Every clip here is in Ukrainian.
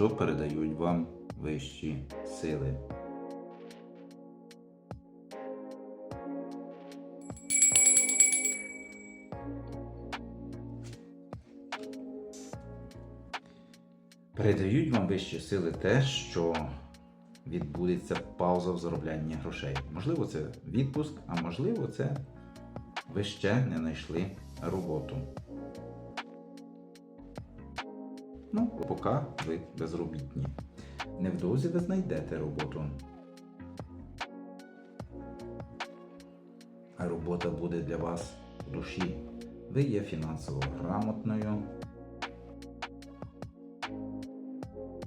що передають вам вищі сили. Передають вам вищі сили те, що відбудеться пауза в зароблянні грошей. Можливо, це відпуск, а можливо, це ви ще не знайшли роботу. Ну, поки ви безробітні. Невдовзі ви знайдете роботу. А робота буде для вас в душі. Ви є фінансово грамотною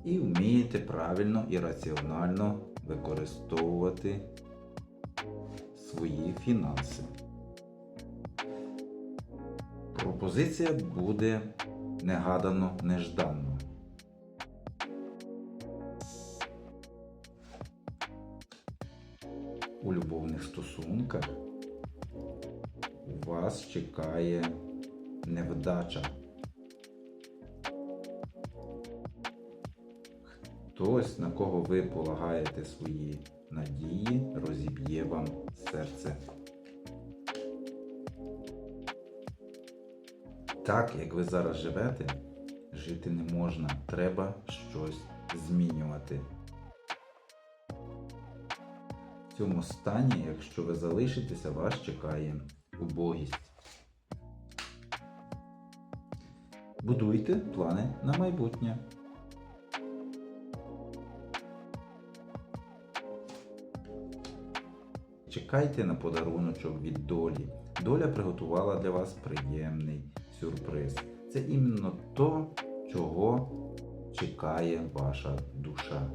і вмієте правильно і раціонально використовувати свої фінанси. Пропозиція буде негадано нежданно. У любовних стосунках вас чекає невдача. Хтось, на кого ви полагаєте свої надії, розіб'є вам серце. Так, як ви зараз живете, жити не можна. Треба щось змінювати. В цьому стані, якщо ви залишитеся, вас чекає убогість. Будуйте плани на майбутнє. Чекайте на подаруночок від долі. Доля приготувала для вас приємний сюрприз. Це іменно то, чого чекає ваша душа.